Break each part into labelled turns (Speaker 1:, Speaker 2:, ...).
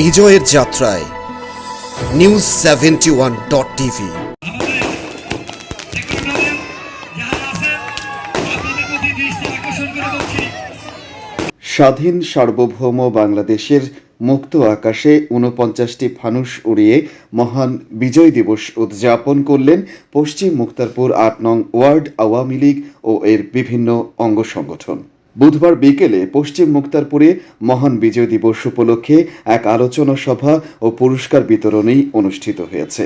Speaker 1: বিজয়ের যাত্রায় news seventy one dot TV
Speaker 2: স্বাধীন সার্বভৌম বাংলাদেশের মুক্ত আকাশে ঊনপঞ্চাশটি ফানুষ উড়িয়ে মহান বিজয় দিবস উদযাপন করলেন পশ্চিম মুক্তারপুর আট নং ওয়ার্ড আওয়ামী লীগ ও এর বিভিন্ন অঙ্গ সংগঠন বুধবার বিকেলে পশ্চিম মুক্তারপুরে মহান বিজয় দিবস উপলক্ষে এক আলোচনা সভা ও পুরস্কার বিতরণী অনুষ্ঠিত হয়েছে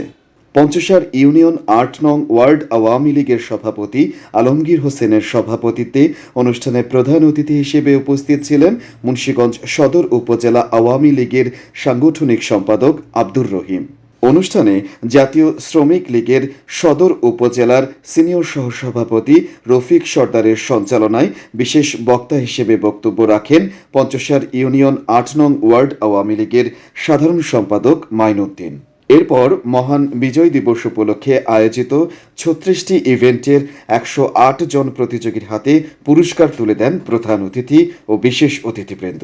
Speaker 2: পঞ্চসার ইউনিয়ন আট নং ওয়ার্ড আওয়ামী লীগের সভাপতি আলমগীর হোসেনের সভাপতিত্বে অনুষ্ঠানে প্রধান অতিথি হিসেবে উপস্থিত ছিলেন মুন্সীগঞ্জ সদর উপজেলা আওয়ামী লীগের সাংগঠনিক সম্পাদক আব্দুর রহিম অনুষ্ঠানে জাতীয় শ্রমিক লীগের সদর উপজেলার সিনিয়র সহসভাপতি রফিক সর্দারের সঞ্চালনায় বিশেষ বক্তা হিসেবে বক্তব্য রাখেন পঞ্চসার ইউনিয়ন আট নং ওয়ার্ড আওয়ামী লীগের সাধারণ সম্পাদক মাইনুদ্দিন এরপর মহান বিজয় দিবস উপলক্ষে আয়োজিত ছত্রিশটি ইভেন্টের একশো জন প্রতিযোগীর হাতে পুরস্কার তুলে দেন প্রধান অতিথি ও বিশেষ অতিথিবৃন্দ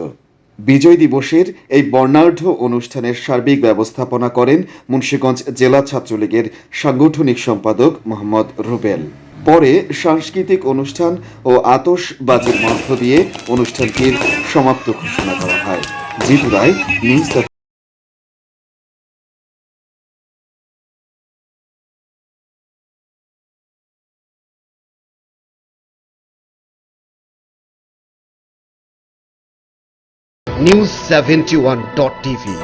Speaker 2: বিজয় দিবসের এই বর্ণাঢ্য অনুষ্ঠানের সার্বিক ব্যবস্থাপনা করেন মুন্সীগঞ্জ জেলা ছাত্রলীগের সাংগঠনিক সম্পাদক মোহাম্মদ রুবেল পরে সাংস্কৃতিক অনুষ্ঠান ও আতশবাজির মধ্য দিয়ে অনুষ্ঠানটির সমাপ্ত ঘোষণা করা হয় রায় নিউজ
Speaker 1: news71.tv